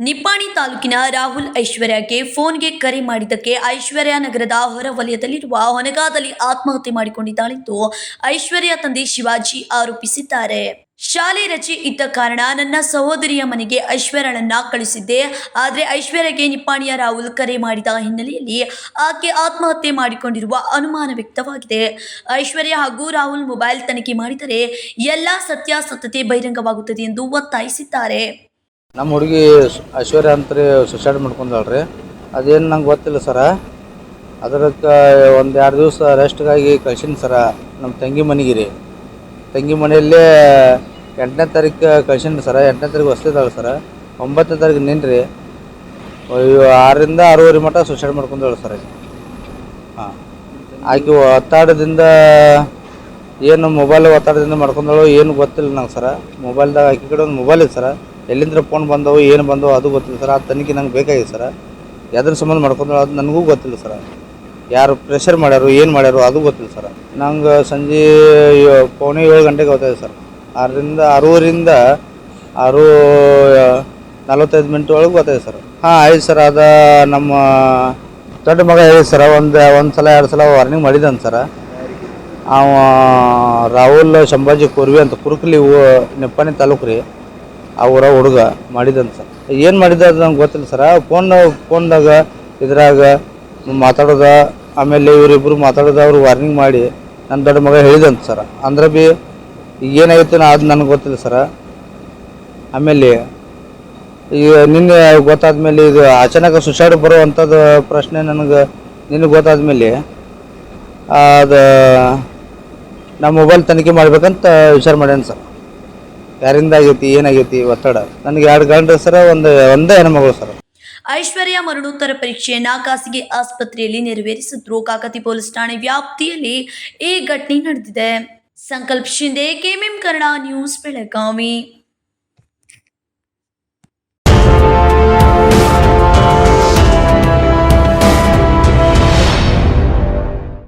ನಿಪ್ಪಾಣಿ ತಾಲೂಕಿನ ರಾಹುಲ್ ಐಶ್ವರ್ಯಗೆ ಫೋನ್ಗೆ ಕರೆ ಮಾಡಿದ್ದಕ್ಕೆ ಐಶ್ವರ್ಯ ನಗರದ ಹೊರವಲಯದಲ್ಲಿರುವ ಹೊನಗಾದಲ್ಲಿ ಆತ್ಮಹತ್ಯೆ ಮಾಡಿಕೊಂಡಿದ್ದಾಳೆಂದು ಐಶ್ವರ್ಯ ತಂದೆ ಶಿವಾಜಿ ಆರೋಪಿಸಿದ್ದಾರೆ. ಶಾಲೆ ರಜೆ ಇದ್ದ ಕಾರಣ ನನ್ನ ಸಹೋದರಿಯ ಮನೆಗೆ ಐಶ್ವರ್ಯಳನ್ನ ಕಳಿಸಿದ್ದೆ. ಆದರೆ ಐಶ್ವರ್ಯಗೆ ನಿಪ್ಪಾಣಿಯ ರಾಹುಲ್ ಕರೆ ಮಾಡಿದ ಹಿನ್ನೆಲೆಯಲ್ಲಿ ಆಕೆ ಆತ್ಮಹತ್ಯೆ ಮಾಡಿಕೊಂಡಿರುವ ಅನುಮಾನ ವ್ಯಕ್ತವಾಗಿದೆ. ಐಶ್ವರ್ಯ ಹಾಗೂ ರಾಹುಲ್ ಮೊಬೈಲ್ ತನಿಖೆ ಮಾಡಿದರೆ ಎಲ್ಲ ಸತ್ಯಾಸತ್ಯತೆ ಬಹಿರಂಗವಾಗುತ್ತದೆ ಎಂದು ಒತ್ತಾಯಿಸಿದ್ದಾರೆ. ನಮ್ಮ ಹುಡುಗಿ ಐಶ್ವರ್ಯ ಅಂತ ರೀ ಸುಸೈಡ್ ಮಾಡ್ಕೊಂಡಾಳ್ರಿ. ಅದೇನು ನಂಗೆ ಗೊತ್ತಿಲ್ಲ ಸರ. ಅದಕ್ಕೆ ಒಂದು ಎರಡು ದಿವಸ ರೆಸ್ಟ್ಗಾಗಿ ಕಳ್ಸೀನಿ ಸರ ನಮ್ಮ ತಂಗಿ ಮನೆಗೆ ರೀ ತಂಗಿ ಮನೆಯಲ್ಲೇ ಎಂಟನೇ ತಾರೀಕು ಕಳ್ಸೀನಿ ಸರ. ಎಂಟನೇ ತಾರೀಕು ಹೊಸ್ತಿದ್ದಾಳೆ ಸರ. ಒಂಬತ್ತನೇ ತಾರೀಕು ನಿನ್ರಿ ಆರರಿಂದ ಆರೂವರೆ ಮಟ್ಟ ಸುಸೈಡ್ ಮಾಡ್ಕೊಂಡಾಳೆ ಸರ್. ಹಾಂ. ಆಕೆ ಒತ್ತಾಡದಿಂದ ಏನು ಮೊಬೈಲ್ ಒತ್ತಾಡದಿಂದ ಮಾಡ್ಕೊಂಡಳು ಏನು ಗೊತ್ತಿಲ್ಲ ನಂಗೆ ಸರ. ಮೊಬೈಲ್ದಾಗ ಆಕೆ ಕಡೆ ಒಂದು ಮೊಬೈಲ್ ಇದೆ ಸರ. ಎಲ್ಲಿಂದ ಫೋನ್ ಬಂದವು, ಏನು ಬಂದವು, ಅದು ಗೊತ್ತಿಲ್ಲ ಸರ್. ಆ ತನಿಖೆ ನಂಗೆ ಬೇಕಾಗಿದೆ ಸರ್. ಯಾವ್ದ್ರ ಸಂಬಂಧ ಮಾಡ್ಕೊಂಡ್ರೆ, ಅದು ನನಗೂ ಗೊತ್ತಿಲ್ಲ ಸರ್. ಯಾರು ಪ್ರೆಷರ್ ಮಾಡ್ಯಾರು, ಏನು ಮಾಡ್ಯಾರು, ಅದು ಗೊತ್ತಿಲ್ಲ ಸರ್. ನಂಗೆ ಸಂಜೆ ಪೌನೆ ಏಳು ಗಂಟೆಗೆ ಗೊತ್ತಾಯ್ತು ಸರ್. ಆರರಿಂದ ಆರೂವರಿಂದ ಆರು ನಲವತ್ತೈದು ಮಿನಿಟ್ ಒಳಗೆ ಗೊತ್ತಾಯ್ತು ಸರ್. ಹಾಂ, ಆಯ್ತು ಸರ್. ಅದು ನಮ್ಮ ದೊಡ್ಡ ಮಗ ಹೇಳಿ ಸರ್. ಒಂದು ಒಂದು ಸಲ, ಎರಡು ಸಲ ವಾರ್ನಿಂಗ್ ಮಾಡಿದ್ದಾನೆ ಸರ. ಅವ ರಾಹುಲ್ ಸಂಭಾಜಿ ಕುರ್ವಿ ಅಂತ, ಕುರುಕಲಿ ನೆಪ್ಪನೆ ತಾಲೂಕು ರೀ. ಊರ ಹುಡುಗ ಮಾಡಿದಂತ. ಏನು ಮಾಡಿದ ಅದು ನಂಗೆ ಗೊತ್ತಿಲ್ಲ ಸರ. ಫೋನ್ ಫೋನ್ದಾಗ ಇದ್ರಾಗ ಮಾತಾಡೋದ, ಆಮೇಲೆ ಇವರಿಬ್ಬರು ಮಾತಾಡೋದ ಅವ್ರು ವಾರ್ನಿಂಗ್ ಮಾಡಿ ನನ್ನ ದೊಡ್ಡ ಮಗ ಹೇಳಿದಂತ ಸರ. ಅಂದ್ರೆ ಬಿ ಈಗ ಏನಾಗುತ್ತೆ ಅದು ನನಗೆ ಗೊತ್ತಿಲ್ಲ ಸರ. ಆಮೇಲೆ ಈಗ ನಿನ್ನೆ ಗೊತ್ತಾದ್ಮೇಲೆ ಇದು ಅಚಾನಕ ಸುಸೈಡ್ ಬರುವಂಥದ್ದು ಪ್ರಶ್ನೆ ನನಗೆ ನಿನಗೆ ಗೊತ್ತಾದ್ಮೇಲೆ ಅದು ನಮ್ಮ ಮೊಬೈಲ್ ತನಿಖೆ ಮಾಡ್ಬೇಕಂತ ವಿಚಾರ ಮಾಡ್ಯಾನ ಸರ್. ಯಾರಿಂದ ಆಗೈತಿ ಏನಾಗೈತಿ ಒತ್ತಡ. ನನಗೆ ಎರಡು ಗಂಟೆ ಸರ, ಒಂದು, ಒಂದೇ ಹೆಣ್ಮಗಳು ಸರ್. ಐಶ್ವರ್ಯ ಮರಣೋತ್ತರ ಪರೀಕ್ಷೆಯನ್ನ ಖಾಸಗಿ ಆಸ್ಪತ್ರೆಯಲ್ಲಿ ನೆರವೇರಿಸಿದ್ರು. ಕಾಕತಿ ಪೊಲೀಸ್ ಠಾಣೆ ವ್ಯಾಪ್ತಿಯಲ್ಲಿ ಈ ಘಟನೆ ನಡೆದಿದೆ. Sankalp Shinde KMM Kannada news, Belagavi.